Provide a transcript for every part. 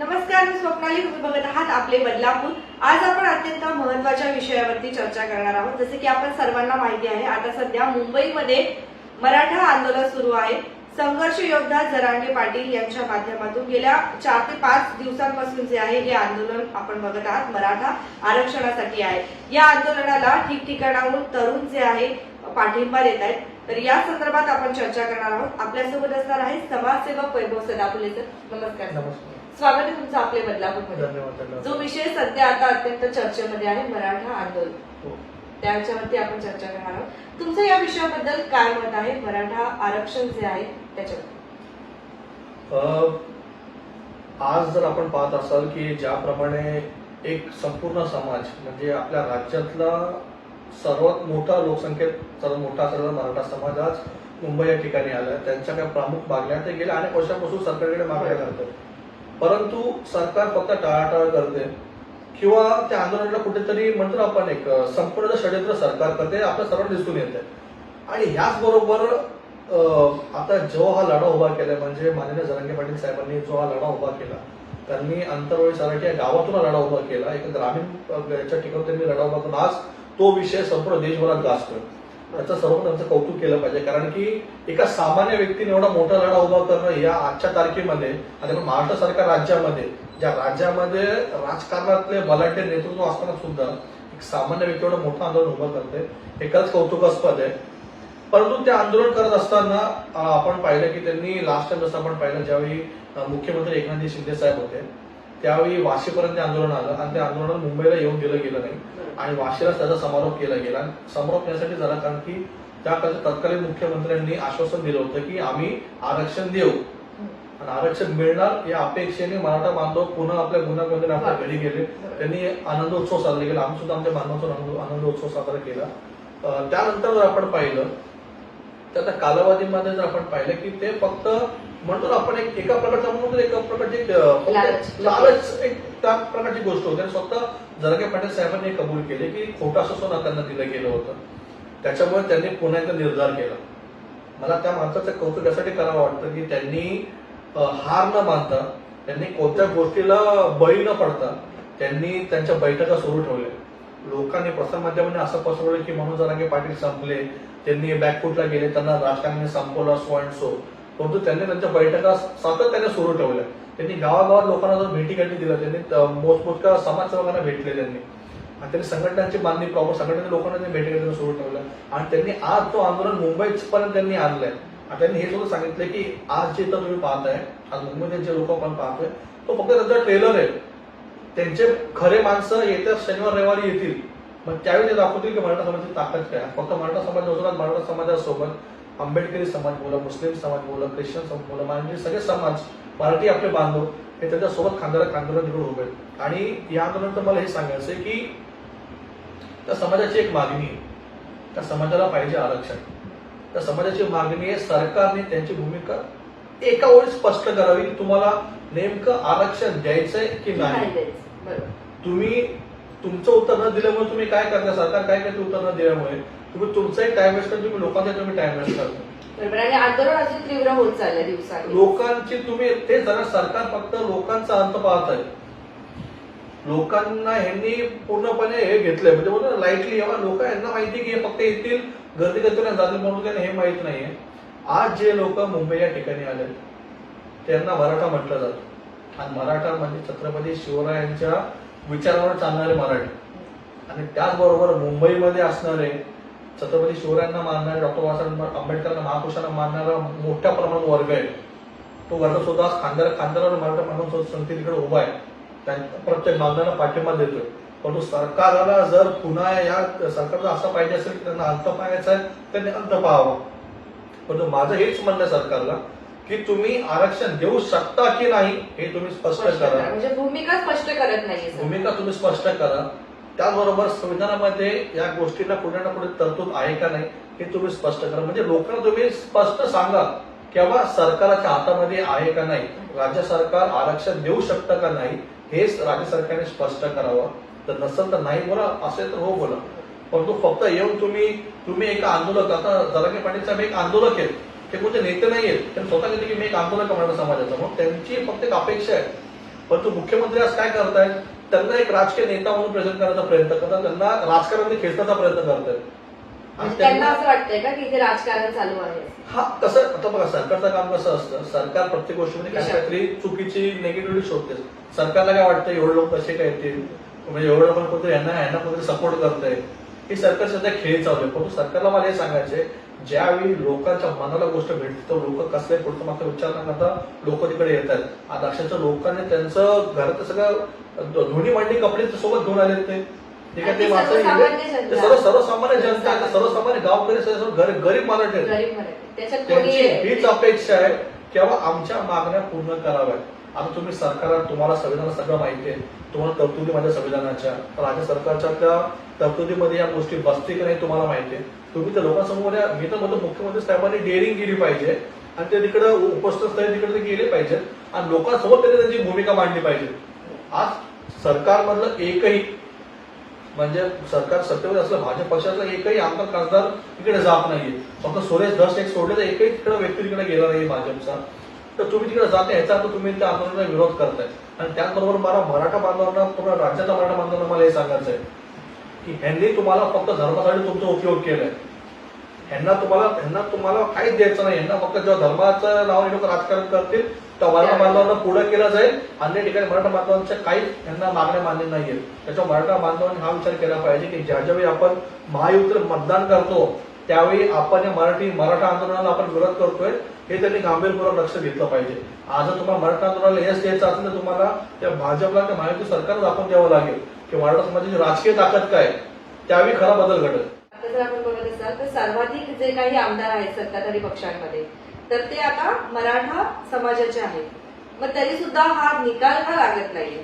नमस्कार मी स्वप्नाली. तुम्ही बघत आहात आपले बदलापूर. आज आपण अत्यंत महत्त्वाच्या विषयावरती चर्चा करणार आहोत. जसे की आपण सर्वांना माहिती आहे आता सध्या मुंबईमध्ये मराठा आंदोलन सुरू आहे. संघर्ष योद्धा जरांगे पाटील यांच्या माध्यमातून गेल्या चार ते पाच दिवसांपासून जे आहे हे आंदोलन आपण बघत आहात. मराठा आरक्षणासाठी आहे. या आंदोलनाला ठिकठिकाणाहून तरुण जे आहे पाठिंबा देत आहेत. तर या संदर्भात आपण चर्चा करणार आहोत. आपल्यासोबत असणार आहे समाजसेवक वैभव सदापुले सर नमस्कार. नमस्कार. स्वागत आहे तुमचं आपले बदलापूरमध्ये. जो विषय सध्या आता अत्यंत चर्चेमध्ये आहे मराठा आंदोलन. हो. त्याच्यावरती आपण चर्चा करणार आहोत. तुमचं या विषयाबद्दल काय मत आहे? मराठा आरक्षण जे आहे त्याच्यावर. अ, आज जर आपण पाहत असाल की ज्याप्रमाणे एक संपूर्ण समाज म्हणजे आपल्या राज्यातला सर्वात मोठा लोकसंख्येत सर्वात मोठा असलेला मराठा समाज आज मुंबई या ठिकाणी आला. त्यांच्या काही प्रमुख मागण्या ते गेल्या अनेक वर्षापासून सरकारकडे मागण्या करतात. परंतु सरकार फक्त टाळाटाळ करते. किंवा त्या आंदोलनाला कुठेतरी म्हणतो आपण एक संपूर्ण षडयंत्र सरकार करते आपल्या सर्वांना दिसून येते. आणि ह्याच बरोबर आता जो हा लढा उभा केला म्हणजे माननीय जरांगे पाटील साहेबांनी जो हा लढा उभा केला त्यांनी अंतरवळी सारख्या या गावातून लढा उभा केला एका ग्रामीण याच्या ठिकाणी त्यांनी लढा उभा केला आज तो विषय संपूर्ण देशभरात गाजतोय. त्याचं सर्व त्यांचं कौतुक केलं पाहिजे. कारण की एका सामान्य व्यक्तीने एवढा मोठा लढा उभा करणं या आजच्या तारखेमध्ये आणि महाराष्ट्र सारख्या राज्यामध्ये ज्या राज्यामध्ये राजकारणातले बलाढ्य नेतृत्व असताना सुद्धा एक सामान्य व्यक्ती एवढं मोठं आंदोलन उभं करते हे खरंच कौतुकास्पद आहे. परंतु ते आंदोलन करत असताना आपण पाहिलं की त्यांनी लास्ट टाइम जसं आपण पाहिलं ज्यावेळी मुख्यमंत्री एकनाथजी शिंदे साहेब होते त्यावेळी वाशीपर्यंत आंदोलन आलं आणि त्या आंदोलन मुंबईला येऊन दिलं गेलं नाही. आणि वाशीला त्याचा समारोप केला गेला. आणि समारोप यासाठी झाला कारण की त्या तत्कालीन मुख्यमंत्र्यांनी आश्वासन दिलं होतं की आम्ही आरक्षण देऊ. आणि आरक्षण मिळणार या अपेक्षेने मराठा बांधव पुन्हा आपल्या गुन्हा आपल्या घरी गेले. त्यांनी आनंदोत्सव साजरा केला. आम्ही सुद्धा आमच्या मानवाचा आनंदोत्सव साजरा केला. त्यानंतर जर आपण पाहिलं तर त्या कालावधीमध्ये जर आपण पाहिलं की ते फक्त म्हणतो ना आपण एक एका प्रकारचा म्हणतो ना, एका प्रकारची लालच. एक त्या प्रकारची गोष्ट होती. आणि स्वतः जरागे पाटील साहेबांनी कबूल केले की खोटाचं सोनं त्यांना दिलं गेलं होतं. त्याच्यामुळे त्यांनी पुन्हा एकदा निर्धार केला. मला त्या माणसाचं कौतुक यासाठी करावं वाटतं की त्यांनी हार न मानता त्यांनी कोणत्या गोष्टीला बळी न पडता त्यांनी त्यांच्या बैठका सुरू ठेवल्या. लोकांनी प्रसारमाध्यमांनी असं पसरवलं की मनोज जरांगे पाटील संपले त्यांनी बॅकफुटला गेले त्यांना राजकारणाने संपवलं सो अँड सो परंतु त्यांनी त्यांच्या बैठका सातत्याने सुरू ठेवल्या त्यांनी गावागावात लोकांना जर भेटी गाठी दिल्या त्यांनी अं, समाजसेवकांना भेटले त्यांनी. आणि त्यांनी संघटनांची बांधणी प्रॉपर संघटनेच्या लोकांना त्यांनी भेटी गाठी सुरू ठेवलं. आणि त्यांनी आज तो आंदोलन मुंबईच पर्यंत त्यांनी आणलंय. आणि त्यांनी हे सुद्धा सांगितलं की आज जे तर तुम्ही पाहताय आज मुंबईत जे लोक आपण पाहतोय तो फक्त त्यांचा ट्रेलर आहे. त्यांचे खरे माणसं येत्या शनिवार रविवारी येतील. मग त्यावेळी ते दाखवतील की मराठा समाजाची ताकद काय. फक्त मराठा समाज नसून मराठा समाजासोबत आंबेडकरी समाज बोला मुस्लिम समाज बोला ख्रिश्चन समाज बोला म्हणजे सगळे समाज मराठी आपले बांधव हे त्याच्यासोबत खांद्याला खांद्याला निघून उभे आणि या आंदोलनात मला हे सांगायचं आहे की त्या समाजाची एक मागणी आहे. त्या समाजाला पाहिजे आरक्षण. त्या समाजाची मागणी आहे सरकारने त्यांची भूमिका एका ओळीत स्पष्ट करावी की तुम्हाला नेमकं आरक्षण द्यायचंय की नाही. तुम्ही तुमचं उत्तर न दिल्यामुळे तुम्ही काय करता? सरकार काय करते उत्तर न दिल्यामुळे? तुम्ही तुमचाही टाइम वेस्ट करता तुम्ही लोकांचा तुम्ही टाइम वेस्ट करता. बरोबर आणि आंदोलन अजून तीव्र होत चाललंय दिवसांनी. लोकांची तुम्ही ते जरा सरकार फक्त लोकांचा अंत पाहत आहे. लोकांना ह्यांनी पूर्णपणे हे घेतलंय. म्हणजे बोलतो लाईटली एव्हा लोक यांना माहिती की हे फक्त येतील गर्दी करतील जातील म्हणून त्यांना हे माहीत नाहीये. आज जे लोक मुंबई या ठिकाणी आले त्यांना मराठा म्हटलं जातं. आणि मराठा म्हणजे छत्रपती शिवरायांच्या विचारावर चालणारे मराठी. आणि त्याचबरोबर मुंबईमध्ये असणारे छत्रपती शिवरायांना मानणारे डॉक्टर बाबासाहेब आंबेडकरांना महापुरुषांना मानणारा मोठ्या प्रमाणात वर्ग आहे. तो वर्ग सुद्धा आज खांद्याला खांद्याला मराठा माणूस संस्थेकडे उभा आहे. त्यांच्या प्रत्येक मागण्याला पाठिंबा देतोय. परंतु सरकारला जर पुन्हा या सरकारला असं पाहिजे असेल की त्यांना अंत पाहायचा आहे त्यांनी अंत पाहावा. परंतु माझं हेच म्हणणं आहे सरकारला की तुम्ही आरक्षण देऊ शकता की नाही हे तुम्ही स्पष्ट करा. म्हणजे भूमिका स्पष्ट करत सर. भूमिका तुम्ही स्पष्ट करा. त्याचबरोबर संविधानामध्ये या गोष्टीला कुठे ना कुठे तरतूद आहे का नाही हे तुम्ही स्पष्ट करा. म्हणजे लोकांना तुम्ही स्पष्ट सांगा किंवा सरकारच्या हातामध्ये आहे का नाही राज्य सरकार आरक्षण देऊ शकतं का नाही हेच राज्य सरकारने स्पष्ट करावं. तर नसेल तर नाही बोला असेल तर हो बोला. परंतु फक्त येऊन तुम्ही तुम्ही एक आंदोलक आता जरांगे पाटील साहेब एक आंदोलक आहेत. ते कोणते नेते नाही आहेत त्यांनी स्वतः घेतले की मी एक आहे मराठा समाजाचा. मग त्यांची फक्त एक अपेक्षा आहे. परंतु मुख्यमंत्री आज काय करतायत? त्यांना एक राजकीय नेता म्हणून प्रेझेंट करण्याचा प्रयत्न करतात. त्यांना राजकारणाने खेचण्याचा प्रयत्न करतायत. त्यांना असं वाटतंय का की इथे राजकारण चालू आहे? हा कसं आता बघा सरकारचं काम कसं असतं? सरकार प्रत्येक गोष्टीमध्ये. काहीतरी चुकीची निगेटिव्हिटी शोधते. सरकारला काय वाटतं? एवढे लोक कसे काय येतील? म्हणजे एवढं लोक कोणतरी यांना यांना कोणतरी सपोर्ट करतंय? ही सरकार सध्या खेळ चालू आहे. परंतु सरकारला मला हे सांगायचंय ज्यावेळी लोकांच्या मनाला गोष्ट भेटते तर लोक कसले पुढचं मागचा विचार न करता लोक तिकडे येत आहेत आज अक्षरशः लोकांनी त्यांचं घरात सगळं धोनी मांडी कपडे सोबत घेऊन आले ते ठीक आहे, ते मात्र. सर्व सर्वसामान्य जनता. सर्वसामान्य गावकरी सर्व गरीब मराठी त्यांची हीच अपेक्षा आहे की बाबा आमच्या मागण्या पूर्ण कराव्यात. आता तुम्ही सरकार तुम्हाला संविधान सगळं माहिती आहे. तुम्हाला तरतुदी माझ्या संविधानाच्या राज्य सरकारच्या त्या तरतुदीमध्ये या गोष्टी बसते की नाही तुम्हाला माहिती आहे. तुम्ही त्या लोकांसमोर या- मी तर म्हणतो मुख्यमंत्री साहेबांनी डेअरिंग केली पाहिजे. आणि ते तिकडे उपस्थित तिकडे ते गेले पाहिजेत आणि लोकांसमोर त्यांनी त्यांची भूमिका मांडली पाहिजे. आज सरकारमधलं एकही म्हणजे सरकार सत्तेवर असलं भाजप पक्षातला एकही आमदार खासदार तिकडे जात नाहीये. फक्त सुरेश धस एक सोडले तर एकही तिकडे व्यक्ती तिकडे गेला नाही भाजपचा. तर तुम्ही तिकडे जाते ह्याचा अर्थ तुम्ही त्या आंदोलनाला विरोध करताय. आणि त्याचबरोबर मला मराठा बांधवांना पूर्ण राज्याच्या मराठा बांधवांना मला हे सांगायचं आहे की ह्यांनी तुम्हाला फक्त धर्मासाठी तुमचा उपयोग केलाय. ह्यांना तुम्हाला ह्यांना तुम्हाला काहीच द्यायचं नाही. ह्यांना फक्त जेव्हा धर्माचं नावाने लोक राजकारण करतील तेव्हा मराठा बांधवांना पुढे केलं जाईल. अन्य ठिकाणी मराठा बांधवांच्या काही ह्यांना मागण्या मान्य नाहीये. त्याच्यामुळे मराठा बांधवांनी हा विचार केला पाहिजे की ज्या ज्यावेळी आपण महायुतीला मतदान करतो त्यावेळी आपण या मराठी मराठा आंदोलनाला आपण विरोध करतोय. हे त्यांनी गांभीरपूर्वक लक्ष घेतलं पाहिजे. आज तुम्हाला मराठा आंदोलनाला यश द्यायचं असेल तर तुम्हाला त्या भाजपला त्या महायुती सरकारला दाखवून द्यावं लागेल. की मराठा समाजाची राजकीय ताकद काय त्यावेळी खरा बदल घडेल. आता जर आपण बघत असाल तर सर्वाधिक जे काही आमदार आहेत सत्ताधारी पक्षांमध्ये तर ते आता मराठा समाजाचे आहेत. मग तरी सुद्धा हा निकाल का लागत नाहीये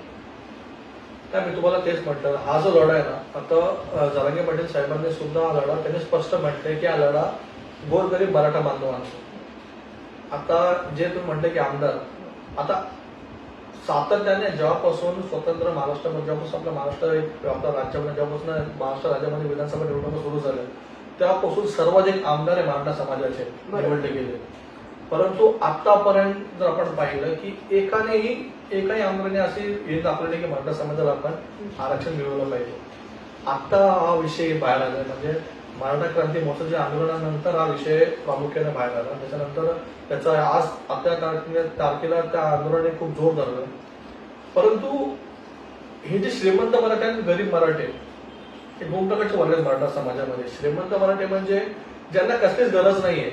काय मी तुम्हाला तेच म्हटलं. हा जो लढा आहे ना आता जरांगे पाटील साहेबांनी सुद्धा हा लढा त्यांनी स्पष्ट म्हटलंय की हा लढा गोरगरीब मराठा बांधवांचा. आता जे तुम्ही म्हटले की आमदार आता सातत्याने जेव्हापासून स्वतंत्र महाराष्ट्रामध्ये जेव्हापासून आपल्या महाराष्ट्र एक आपल्या राज्यामध्ये जेव्हापासून महाराष्ट्र राज्यामध्ये विधानसभा निवडणुका सुरू झाल्या तेव्हापासून सर्वाधिक आमदार आहे मराठा समाजाचे. निवडले गेले परंतु आतापर्यंत जर आपण पाहिलं की एकानेही एकाही आमदाराने अशी हे दाखवली की मराठा समाजाला आपण आरक्षण मिळवलं पाहिजे आता हा विषय बाहेर आला म्हणजे मराठा क्रांती मोर्चाच्या आंदोलनानंतर हा विषय प्रामुख्याने बाहेर आला. त्याच्यानंतर त्याचा आज आपल्या तारखे- तारखेला त्या आंदोलनाने खूप जोर धरलं. परंतु हे जे श्रीमंत मराठे आणि गरीब मराठे हे दोन प्रकारचे वर्ग मराठा समाजामध्ये. श्रीमंत मराठे म्हणजे ज्यांना कसलीच गरज नाहीये.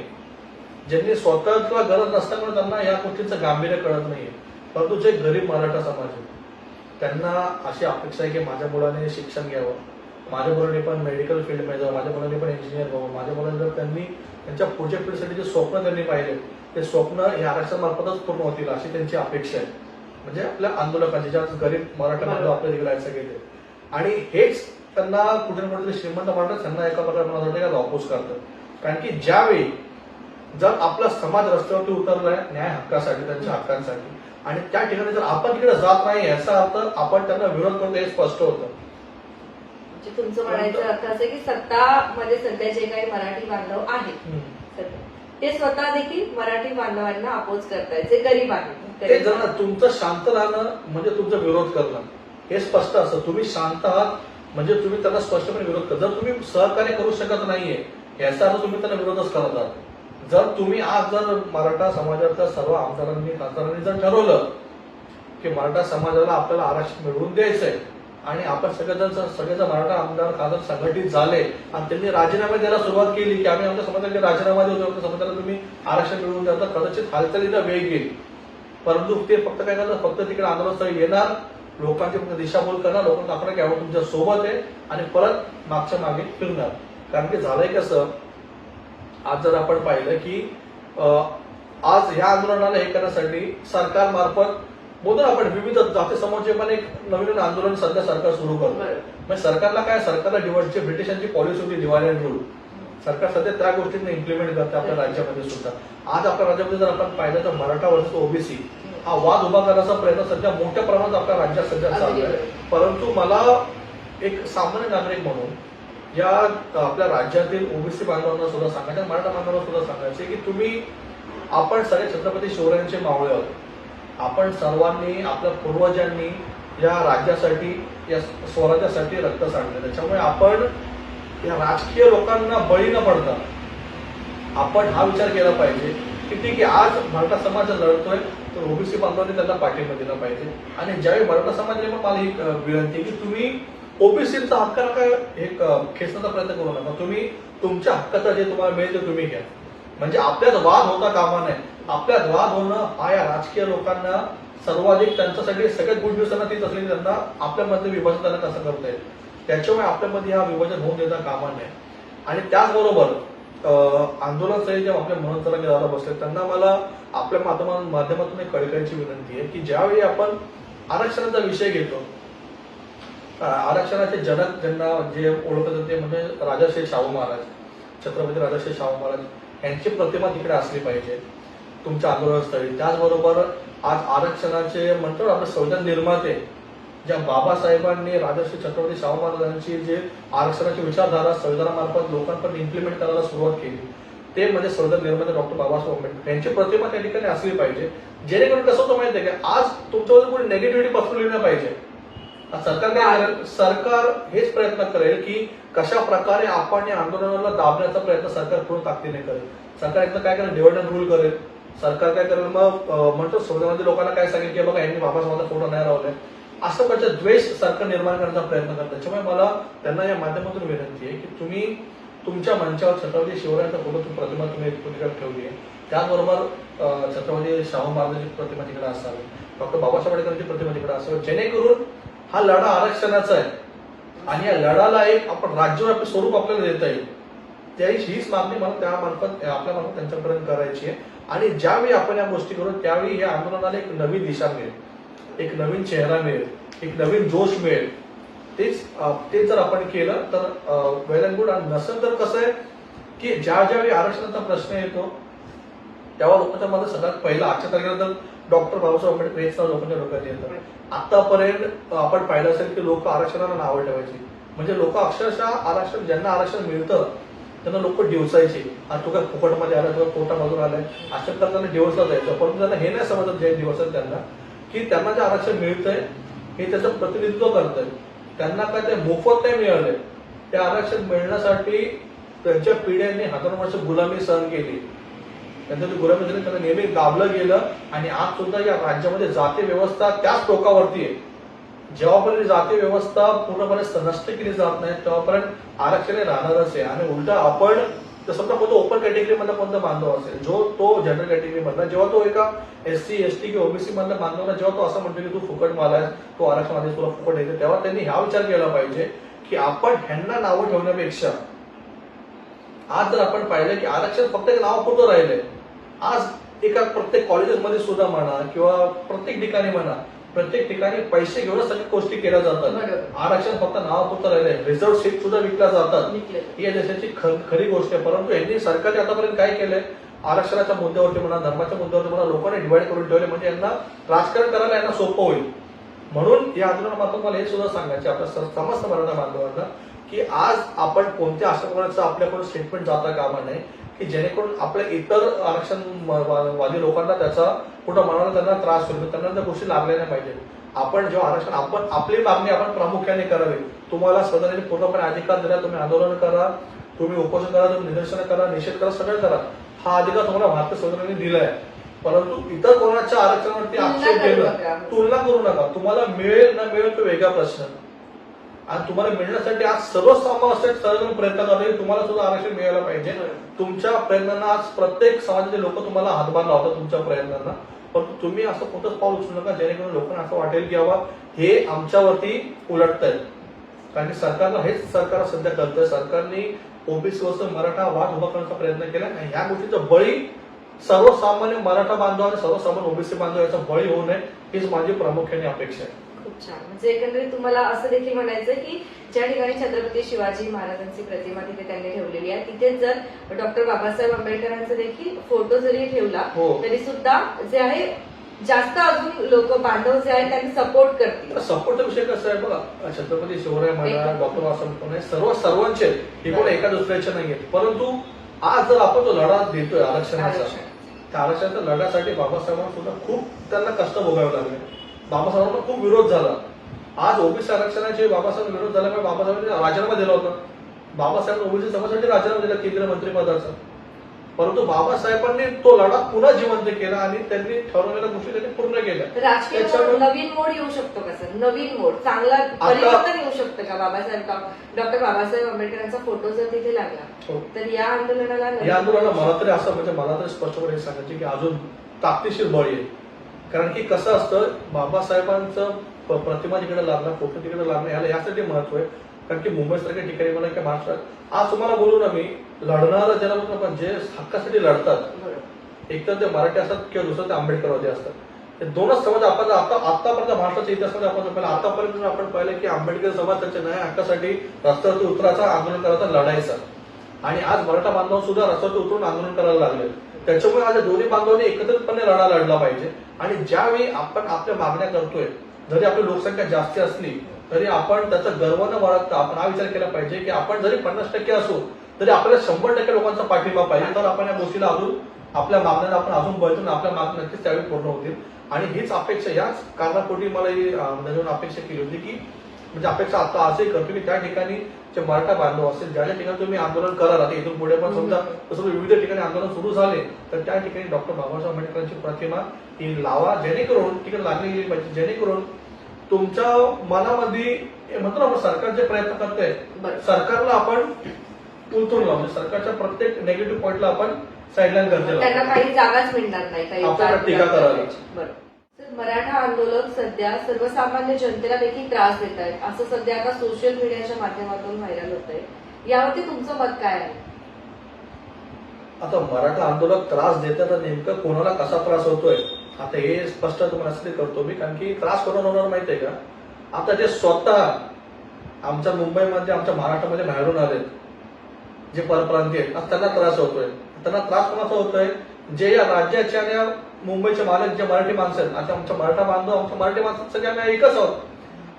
ज्यांनी स्वतः किंवा गरज नसल्यामुळे त्यांना या गोष्टीचं गांभीर्य कळत नाहीये. परंतु जे गरीब मराठा समाज आहे त्यांना अशी अपेक्षा आहे की माझ्या मुलाने शिक्षण घ्यावं. माझ्या मुलाने पण मेडिकल फील्डमध्ये जावं माझ्या मुलाने पण इंजिनियर व्हावं. माझ्या मुलाने जर त्यांनी त्यांच्या पुढच्या पिढीसाठी जे स्वप्न त्यांनी पाहिले ते स्वप्न हे आरक्षणामार्फतच पूर्ण होतील अशी त्यांची अपेक्षा आहे. म्हणजे आपल्या आंदोलकांची ज्या गरीब मराठा बांधव आपल्या तिकडे आहेत सगळे. आणि हेच त्यांना कुठे ना कुठे श्रीमंत मराठा त्यांना एका प्रकारे मला वाटतं का ऑपोज करतात. कारण की ज्यावेळी जर आपला समाज रस्त्यावरती उतरलाय न्याय हक्कासाठी त्यांच्या हक्कांसाठी आणि त्या ठिकाणी जर आपण तिकडे जात नाही याचा अर्थ आपण त्यांना विरोध करतो हे स्पष्ट होतं. म्हणजे तुमचं म्हणायचं अर्थ असं की सत्तामध्ये सध्या जे काही मराठी बांधव आहेत ते स्वतः देखील मराठी बांधवांना अपोज करतायत जे गरीब आहेत ते जर ना तुमचं शांत राहणं म्हणजे तुमचा विरोध करणं हे स्पष्ट असतं. तुम्ही शांत आहात म्हणजे तुम्ही त्यांना स्पष्टपणे विरोध करता जर तुम्ही सहकार्य करू शकत नाहीये याचा अर्थ तुम्ही त्यांना विरोधच करत आहात. जर तुम्ही आज जर मराठा समाजाच्या सर्व आमदारांनी खासदारांनी जर ठरवलं की मराठा समाजाला आपल्याला आरक्षण मिळवून द्यायचंय आणि आपण सगळेजण सगळेजण मराठा आमदार खासदार संघटित झाले. आणि त्यांनी राजीनामे द्यायला सुरुवात केली की आम्ही आमच्या समाजाचे राजीनामा देतो आमच्या समाजाला तुम्ही आरक्षण मिळवून द्या. तर कदाचित हालचालीला वेग येईल. परंतु ते फक्त काय करणार? फक्त तिकडे आंदोलनस्थळी येणार लोकांची फक्त दिशाभूल करणार लोकांना आपण की आपण तुमच्यासोबत आहे आणि परत मागच्या मागे फिरणार. कारण की झालंय कसं आज जर आपण पाहिलं की आज ह्या आंदोलनाला हे करण्यासाठी सरकारमार्फत बोलतो ना आपण विविध जाती समोरचे पण एक नवीन आंदोलन सध्या सरकार सुरू करतं. म्हणजे सरकारला काय सरकारला डिवाइडची ब्रिटिशांची पॉलिसी होती डिवाइड अँड रूल सरकार सध्या त्या गोष्टींना इम्प्लिमेंट करते आपल्या राज्यामध्ये सुद्धा. आज आपल्या राज्यामध्ये जर आपण पाहिलं तर मराठा वर्सेस ओबीसी हा वाद उभा करण्याचा प्रयत्न सध्या मोठ्या प्रमाणात आपल्या राज्यात सध्या चालू आहे. परंतु मला एक सामान्य नागरिक म्हणून या आपल्या राज्यातील ओबीसी बांधवांना सुद्धा सांगायचं मराठा बांधवांना सुद्धा सांगायचे की तुम्ही आपण सगळे छत्रपती शिवरायांचे मावळे आहोत. आपण सर्वांनी आपल्या पूर्वजांनी या राज्यासाठी या स्वराज्यासाठी रक्त सांडलं. त्याच्यामुळे आपण या राजकीय लोकांना बळी न पडता आपण हा विचार केला पाहिजे की ठीक आहे आज मराठा समाज लढतोय तर ओबीसी बांधवांनी त्यांना पाठिंबा दिला पाहिजे. आणि ज्यावेळी मराठा समाजाने पण मला ही विनंती की तुम्ही ओबीसीचा हक्क काय एक खेचण्याचा प्रयत्न करू नका. तुम्ही तुमच्या हक्काचा जे तुम्हाला मिळेल ते तुम्ही घ्या. म्हणजे आपल्यात वाद होता कामा नये. आपल्या वाद होणं हा या राजकीय लोकांना सर्वाधिक त्यांच्यासाठी सगळ्यात गुड न्यूज त्यांना तीच असलेली त्यांना आपल्यामध्ये विभाजन त्यांना कसं करता येईल. त्याच्यामुळे आपल्यामध्ये हा विभाजन होऊन देता कामा नये आणि त्याचबरोबर आंदोलन स्थळी जेव्हा आपल्या म्हणून चला दादा बसले त्यांना मला आपल्या माध्यमा माध्यमातून एक कळकळीची विनंती आहे की ज्यावेळी आपण आरक्षणाचा विषय घेतो आरक्षणाचे जनक ज्यांना जे ओळखत होते म्हणजे राजाश्री शाहू महाराज छत्रपती राजाश्री शाहू महाराज यांची प्रतिमा तिकडे असली पाहिजे. तुमच्या आंदोलनस्थळी. त्याचबरोबर आज आरक्षणाचे म्हणतो आपले संविधान निर्माते ज्या बाबासाहेबांनी राजर्षी छत्रपती शाहू महाराजांची जे आरक्षणाची विचारधारा संविधानामार्फत लोकांपर्यंत इम्प्लिमेंट करायला सुरुवात केली ते म्हणजे संविधान निर्माते डॉक्टर बाबासाहेब आंबेडकर. यांची प्रतिमा त्या ठिकाणी असली पाहिजे. जेणेकरून कसं होतं माहितीये का आज तुमच्यावर कोणी नेगेटिव्हिटी पसरवली नाही पाहिजे. सरकार काय सरकार हेच प्रयत्न करेल की कशा प्रकारे आपण या आंदोलनाला दाबण्याचा प्रयत्न सरकार पूर्ण ताकदीने करेल. सरकार एकदा काय करेल? डिव्हिडंड रूल करेल. सरकार काय करेल? मग म्हणतो संविधानामध्ये लोकांना काय सांगेल की बघा यांनी बाबासाहेबांचा फोटो नाही लावलाय. असं म्हणजे द्वेष सरकार निर्माण करण्याचा प्रयत्न करतात. त्याच्यामुळे मला त्यांना या माध्यमातून विनंती आहे की तुम्ही तुमच्या मंचावर छत्रपती शिवरायांचा फोटो प्रतिमा तुम्ही तिकडे ठेवली आहे. त्याचबरोबर छत्रपती शाहू महाराजांची प्रतिमा तिकडे असावी. डॉक्टर बाबासाहेब आंबेडकरांची प्रतिमा तिकडे असावी. जेणेकरून हा लढा आरक्षणाचा आहे. आणि या लढाला एक आपण राज्यव्यापी स्वरूप आपल्याला देता येईल. त्याची हीच मागणी मला त्या मार्फत आपल्या मार्फत त्यांच्यापर्यंत करायची आहे. आणि ज्यावेळी आपण या गोष्टी करू त्यावेळी या आंदोलनाला एक नवीन दिशा मिळेल. एक नवीन चेहरा मिळेल. एक नवीन जोश मिळेल. तेच ते जर आपण केलं तर वेल गुड आणि नसेल तर कसं आहे की ज्या ज्यावेळी आरक्षणाचा प्रश्न येतो तेव्हा लोकांच्या मध्ये सगळ्यात पहिला आजच्या तारखेनंतर डॉक्टर बाबासाहेब आंबेडकर हेच नाव लोकांच्या डोक्यात येतं. आतापर्यंत आपण पाहिलं असेल की लोक आरक्षणाला नावं ठेवायची. म्हणजे लोक अक्षरशः आरक्षण ज्यांना आरक्षण मिळतं त्यांना लोक डिवसायचे हा तो काय फुकटमध्ये आला तुला कोर्टामधून आलाय अशा प्रकारे डिवसला जायचं. परंतु त्यांना हे नाही समजत जे दिवसात त्यांना की त्यांना जे आरक्षण मिळतंय हे त्याचं प्रतिनिधित्व करतंय. त्यांना काय ते मोफत नाही मिळालंय. ते आरक्षण मिळण्यासाठी त्यांच्या पिढ्यांनी हजारो वर्ष गुलामी सहन केली. त्यांच्या ते गुलामी त्यांना नेहमी दाबलं गेलं आणि आज सुद्धा या राज्यामध्ये जाती व्यवस्था त्याच टोकावरती आहे. जेव्हापर्यंत जाती व्यवस्था पूर्णपणे नष्ट केली जात नाही तेव्हापर्यंत आरक्षण हे राहणारच आहे. आणि उलटा आपण तर समजा कोणता ओपन कॅटेगरी मधला कोणता बांधव असेल जो तो जनरल कॅटेगरी मधला जेव्हा तो एका एस सी एस टी किंवा ओबीसी मधला बांधवला जेव्हा तो असं म्हणतो की तू फुकट माल आहेस तो आरक्षण आधी तुला फुकट येते तेव्हा त्यांनी हा विचार केला पाहिजे की आपण ह्यांना नावं ठेवण्यापेक्षा आज जर आपण पाहिलं की आरक्षण फक्त एक नावापुरतं राहिलंय आज एका प्रत्येक कॉलेजेसमध्ये सुद्धा म्हणा किंवा प्रत्येक ठिकाणी म्हणा प्रत्येक ठिकाणी पैसे घेऊनच सगळ्या गोष्टी केल्या जातात. आरक्षण फक्त नावापुरतं राहिलंय रिझर्व्ह सीट सुद्धा विकल्या जातात. ही या देशाची खरी गोष्ट आहे. परंतु यांनी सरकारने आतापर्यंत काय केलंय? आरक्षणाच्या मुद्द्यावरती म्हणा धर्माच्या मुद्द्यावरती म्हणा लोकांनी डिवाइड करून ठेवले. म्हणजे यांना राजकारण करायला यांना सोपं होईल. म्हणून या आंदोलनामार्फत मला हे सुद्धा सांगायचे आपल्या समस्त मराठा बांधवांना की आज आपण कोणत्या अशा प्रकारचं आपल्याकडून स्टेटमेंट जाता कामा नये. की जेणेकरून आपल्या इतर आरक्षण वा- वा- वादी लोकांना त्याचा कुठं मनाला त्यांना त्रास होईल त्यांना त्या गोष्टी लागल्या नाही पाहिजेत. आपण जेव्हा आरक्षण आपण आपली मागणी आपण प्रामुख्याने करावी. तुम्हाला स्वतःने पूर्णपणे अधिकार दिला तुम्ही आंदोलन करा तुम्ही उपोषण करा तुम्ही निदर्शन करा निषेध करा सगळं करा. हा अधिकार तुम्हाला भारतीय संविधानाने दिलाय. परंतु इतर कोणाच्या आरक्षणावरती आक्षेप नका. तुलना करू नका. तुम्हाला मिळेल न मिळेल तो वेगळा प्रश्न. आणि तुम्हाला मिळण्यासाठी आज सर्व समाजाचे सर्वजण प्रयत्न करतात तुम्हाला सुद्धा आरक्षण मिळायला पाहिजे. तुमच्या प्रयत्नांना आज प्रत्येक समाजाचे लोक तुम्हाला हातभार लावतात तुमच्या प्रयत्नांना. परंतु तुम्ही असं कोणतंच पाऊल उचलू नका जेणेकरून लोकांना असं वाटेल की बाबा हे आमच्यावरती उलटत कारण की सरकारला हेच सरकार सध्या करतंय. सरकारने ओबीसी वरचं मराठा वाद उभा करण्याचा प्रयत्न केला आणि ह्या गोष्टीचा बळी सर्वसामान्य मराठा बांधव आणि सर्वसामान्य ओबीसी बांधव याचा बळी होऊ नये हीच माझी प्रामुख्याने अपेक्षा आहे. खूप छान म्हणजे एकंदरीत तुम्हाला असं देखील म्हणायचं की ज्या ठिकाणी छत्रपती शिवाजी महाराजांची प्रतिमा तिथे त्यांनी ठेवलेली आहे तिथे जर डॉक्टर बाबासाहेब आंबेडकरांचा देखील फोटो जरी ठेवला हो. तरी सुद्धा जे आहे जास्त अजून लोक बांधव जे आहेत त्यांनी सपोर्ट करतील सपोर्टचा विषय कसा आहे बघा छत्रपती शिवराय एकदम. डॉक्टर बाबासाहेब सर्व सर्वांचे. हे कोण एका दुसऱ्याचे नाहीये परंतु आज जर आपण जो लढा देतोय आरक्षणाचा आरक्षण. त्या आरक्षणाच्या लढ्यासाठी बाबासाहेबांना सुद्धा खूप त्यांना कष्ट भोगावे लागले बाबासाहेबांना खूप विरोध झाला. आज ओबीसी आरक्षणाचे बाबासाहेब विरोध झाल्यामुळे बाबासाहेबांनी राजीनामा दिला होता. बाबासाहेब ओबीसी समाजासाठी राजीनामा दिला केंद्रीय मंत्रिपदाचा. परंतु बाबासाहेबांनी तो लढा पुन्हा जिवंत केला आणि त्यांनी ठरवलेल्या गोष्टी त्यांनी पूर्ण केल्या. राजकीय नवीन मोड येऊ शकतो का सर? नवीन मोड चांगला परिवर्तन येऊ शकतं का बाबासाहेब? डॉक्टर बाबासाहेब आंबेडकरांचा फोटो जर तिथे लागला हो. तर या आंदोलनाला या आंदोलनाला मला तरी असं म्हणजे मला तरी स्पष्टपणे सांगायचे की अजून ताकदीशीर बळ येईल. कारण की कसं असतं बाबासाहेबांचं प- प्रतिमा तिकडे लागणं फोटो तिकडे लागणं याला यासाठी महत्त्व आहे. कारण की मुंबईसारख्या ठिकाणी मला की महाराष्ट्रात आज तुम्हाला बोलू ना मी लढणारं ज्याला म्हणतो आपण जे हक्कासाठी लढतात एक तर ते मराठी असतात किंवा दुसरं ते आंबेडकरवादी असतात. हे दोनच समाज आपण जर आता आतापर्यंत महाराष्ट्राच्या इतिहासामध्ये आपण पाहिलं आतापर्यंत आपण पाहिलं की आंबेडकर समाज त्यांच्या न्याय हक्कासाठी रस्त्यावरती उतरायचा आंदोलन करायचा लढायचा. आणि आज मराठा बांधव सुद्धा रस्त्यावरती उतरून आंदोलन करायला लागले. त्याच्यामुळे आज दोन्ही बांधवांनी एकत्रितपणे लढा लढला पाहिजे. आणि ज्यावेळी आपण आपल्या मागण्या करतोय जरी आपली लोकसंख्या जास्त असली तरी आपण त्याचा गर्व न बाळगता आपण हा विचार केला पाहिजे की आपण जरी पन्नास टक्के असू तरी आपल्याला शंभर टक्के लोकांचा पाठिंबा पाहिजे. तर आपण या गोष्टीला अजून आपल्या मागण्या आपण अजून बळतून आपल्या मागण्या नक्कीच त्यावेळी पूर्ण होतील. आणि हीच अपेक्षा याच कारणापोटी मला ही अपेक्षा केली होती की म्हणजे अपेक्षा आता असंही करतो की त्या ठिकाणी जे मराठा बांधव असेल ज्या ज्या ठिकाणी तुम्ही आंदोलन कराल आता इथून पुढे पण समजा तसं विविध ठिकाणी आंदोलन सुरू झाले तर त्या ठिकाणी डॉक्टर बाबासाहेब आंबेडकरांची प्रतिमा ही लावा जेणेकरून तिकडे लागली गेली पाहिजे जेणेकरून तुमच्या मनामध्ये म्हणतो ना आपण सरकार जे प्रयत्न करतोय. सरकारला आपण उलटून लावतो सरकारच्या प्रत्येक नेगेटिव्ह पॉईंटला आपण साईडलाईन त्यांना करतो काही जागाच मिळणार नाही काही टीका करावी. बरं मराठा आंदोलक सध्या सर्वसामान्य जनतेला देखील त्रास देत आहे असं सध्या आता सोशल मीडियाच्या माध्यमातून व्हायरल होत आहे यावरती तुमचं मत काय आहे? आता मराठा आंदोलक त्रास देतात तर नेमकं कोणाला कसा त्रास होतोय? आता हे स्पष्ट तुम्हाला करतो मी कारण की त्रास कोणाला होणार माहितीये का? आता जे स्वतः आमच्या मुंबईमध्ये आमच्या महाराष्ट्रामध्ये बाहेरून आलेत जे परप्रांतीय आहेत त्यांना त्रास होतोय. त्यांना त्रास कोणाचा होतोय? जे या राज्याच्या मुंबईचे मालक जे मराठी माणसं आहेत. आता आमच्या मराठा बांधव आमच्या मराठी माणसात सगळे आम्ही एकच आहोत.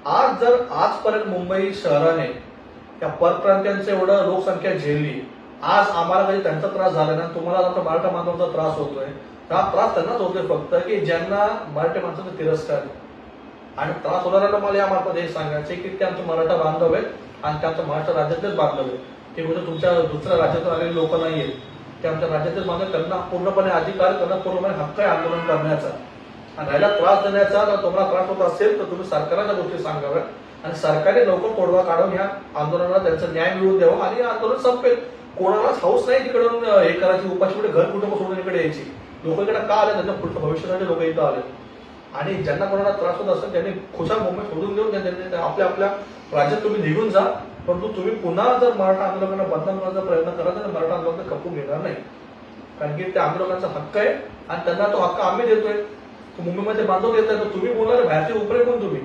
आज जर आजपर्यंत मुंबई शहराने त्या परप्रांत्यांचं एवढं लोकसंख्या झेलली आज आम्हाला कधी त्यांचा त्रास झाला ना तुम्हाला आता मराठा बांधवांचा त्रास होतोय हा त्रास त्यांनाच होतोय फक्त की ज्यांना मराठी माणसाचा तिरस्कार आणि त्रास होणाऱ्यांना मला या मार्फत हे सांगायचे की ते आमचे मराठा बांधव आहेत आणि ते आमच्या महाराष्ट्र राज्यातलेच बांधव आहेत. ते म्हणजे तुमच्या दुसऱ्या राज्यातून आलेले लोक नाही आहेत ते आमच्या राज्यातील बांधव त्यांना पूर्णपणे अधिकार त्यांना पूर्णपणे हक्क आहे आंदोलन करण्याचा. आणि राहिला त्रास देण्याचा जर तुम्हाला त्रास होत असेल तर तुम्ही सरकारला गोष्टी सांगाव्यात. आणि सरकारने लवकर तोडगा काढून या आंदोलनाला त्यांचा न्याय मिळवून द्यावा आणि आंदोलन संपेल. कोणालाच हाऊस नाही तिकडून हे करायची उपाशी पुढे घर कुटुंब सोडून इकडे यायची. लोक इकडे का आले? त्यांच्या पुढच्या भविष्यासाठी लोक इथं आले. आणि ज्यांना कोणाला त्रास होत असेल त्यांनी खुशाल मुंबई सोडून देऊन त्यांनी आपल्या आपल्या राज्यात तुम्ही निघून जा. परंतु तुम्ही पुन्हा जर मराठा आंदोलकांना बदनाम करण्याचा प्रयत्न करा तर मराठा आंदोलन खपून घेणार नाही. कारण की त्या आंदोलकांचा हक्क आहे आणि त्यांना तो हक्क आम्ही देतोय. तो मुंबईमध्ये बांधव देत तर तुम्ही बोलणार बाहेरचे उपरे कोण तुम्ही?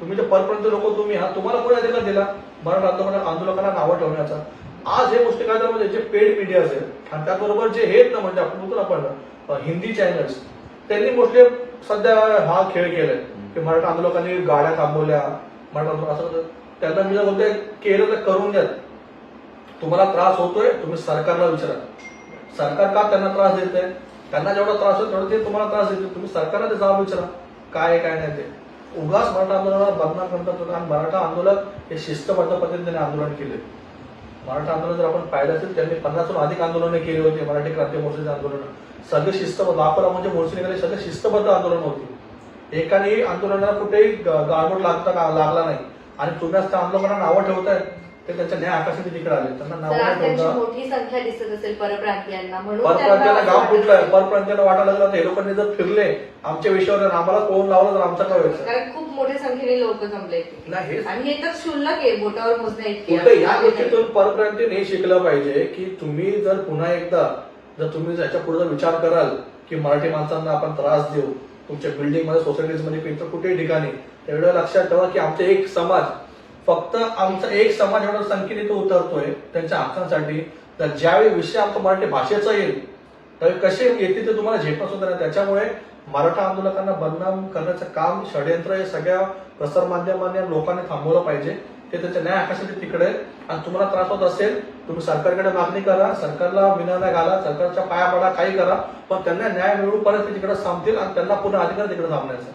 तुम्ही जे परपर्यंत लोक तुम्ही हा तुम्हाला कोणी अधिकार दिला? मराठा आंदोलकांना आंदोलकांना नावं ठेवण्याचा. आज हे गोष्टी काय म्हणजे जे पेड मीडिया असेल आणि त्याचबरोबर जे हे आहेत ना म्हणजे आपण बोलतो आपण हिंदी चॅनल्स त्यांनी मोठे सध्या हा खेळ केलाय. की मराठा आंदोलकांनी गाड्या थांबवल्या. मराठा आंदोलन असं त्यांना मी जर बोलतोय केलं तर करून द्या. तुम्हाला त्रास होतोय तुम्ही सरकारला विचारा. सरकार का त्यांना त्रास देत आहे त्यांना जेवढा त्रास होतो तेवढा ते तुम्हाला त्रास देते तुम्ही सरकारला ते विचारा. काय आहे काय नाही ते. उगाच मराठा आंदोलनाला बदनाम करतात आणि मराठा आंदोलक हे शिस्तबद्ध पद्धतीने आंदोलन केले. मराठा आंदोलन जर आपण पाहिलं असेल त्यांनी पन्नासहून अधिक आंदोलने केली होती. मराठी क्रांती मोर्चाचे आंदोलन. सगळे शिस्तबद्ध. लाखो म्हणजे मोर्चे निघाले सगळे शिस्तबद्ध आंदोलन होती. एकाने आंदोलनाला कुठेही ग- लागता का लागला नाही. आणि तुम्ही त्या आंदोलकांना नावं ठेवताय. ते त्यांच्या न्याय आकाशाने तिकडे आले. त्यांना नावं ठेवता. मोठी संख्या दिसत असेल परप्रांतीयांना म्हणून परप्रांत्याला त्यांना गाव कुठलं आहे वाटत परप्रांत्याला वाटायला लागलं हे लोकांनी जर फिरले आमच्या विषयावर आम्हाला कोण लावलं तर आमचं काय व्हायचं? कारण खूप मोठ्या संख्येने लोक जमले. नाही आणि हे तर क्षुल्लक आहे बोटावर मोजण्या इतकी या गोष्टीतून परप्रांतीने हे शिकलं पाहिजे की तुम्ही जर पुन्हा एकदा जर तुम्ही याच्यापुढे जर विचार कराल की मराठी माणसांना आपण त्रास देऊ तुमच्या बिल्डिंगमध्ये सोसायटीजमध्ये कुठेही ठिकाणी तेवढं लक्षात ठेवा की आमचा एक समाज फक्त आमचा एक समाज एवढा संख्येने तो उतरतोय त्यांच्या हक्कांसाठी तर ज्यावेळी विषय आमचा मराठी भाषेचा येईल त्यावेळी कसे येतील ते तुम्हाला झेपणं सुद्धा नाही त्याच्यामुळे मराठा आंदोलकांना बदनाम करण्याचं काम षडयंत्र हे सगळ्या प्रसार माध्यमांनी लोकांनी थांबवलं पाहिजे. ते त्याच्या न्याय आकाशाचे तिकडे आणि तुम्हाला त्रास होत असेल तुम्ही सरकारकडे मागणी करा सरकारला विनंत्या घाला सरकारच्या पाया पडा काही करा पण त्यांना न्याय मिळूपर्यंत ते तिकडे थांबतील आणि त्यांना पुन्हा अधिकार तिकडे थांबण्याचा.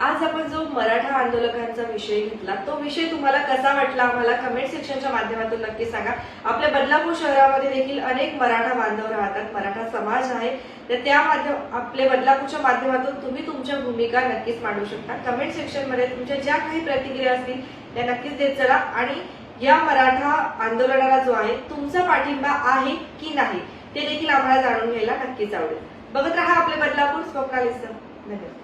आज आपण जो मराठा आंदोलकांचा विषय घेतला तो विषय तुम्हाला कसा वाटला? आम्हाला कमेंट सेक्शनच्या माध्यमातून नक्की सांगा. आपल्या बदलापूर शहरामध्ये देखील अनेक मराठा बांधव राहतात मराठा समाज आहे. तर त्या माध्यम आपल्या बदलापूरच्या माध्यमातून तुम्ही तुमच्या भूमिका नक्कीच मांडू शकता. कमेंट सेक्शनमध्ये तुमच्या ज्या काही प्रतिक्रिया असतील त्या नक्कीच देत चला. आणि या मराठा आंदोलनाला जो आहे तुमचा पाठिंबा आहे की नाही ते देखील आम्हाला जाणून घ्यायला नक्कीच आवडेल. बघत राहा आपले बदलापूर स्वप्नालिस्त धन्यवाद.